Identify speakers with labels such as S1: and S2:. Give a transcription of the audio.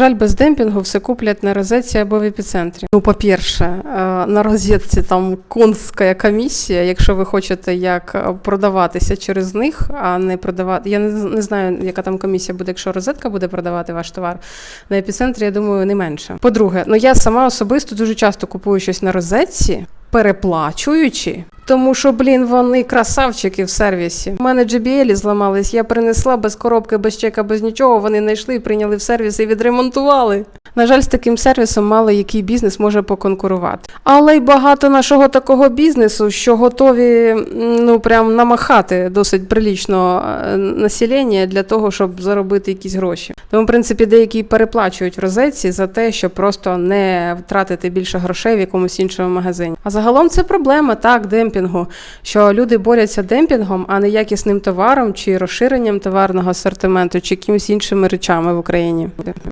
S1: Жаль, без демпінгу все куплять на розетці або в епіцентрі. Ну, по-перше, е, на розетці там конська комісія, якщо ви хочете як е, продаватися через них, а не продавати. Я не, знаю, яка там комісія буде, якщо розетка буде продавати ваш товар. На епіцентрі, я думаю, не менше. По-друге, ну я сама особисто дуже часто купую щось на розетці, переплачуючи. Тому що, блін, вони красавчики в сервісі. У мене JBL зламались, я принесла без коробки, без чека, без нічого. Вони знайшли, прийняли в сервіс і відремонтували. На жаль, з таким сервісом мало який бізнес може поконкурувати. Але й багато нашого такого бізнесу, що готові ну прям намахати досить прилічно е, населення для того, щоб заробити якісь гроші. Тому, в принципі, деякі переплачують в розетці за те, щоб просто не втратити більше грошей в якомусь іншому магазині. А загалом це проблема так, демпінгу, що люди борються демпінгом, а не якісним товаром чи розширенням товарного асортименту, чи якимись іншими речами в Україні.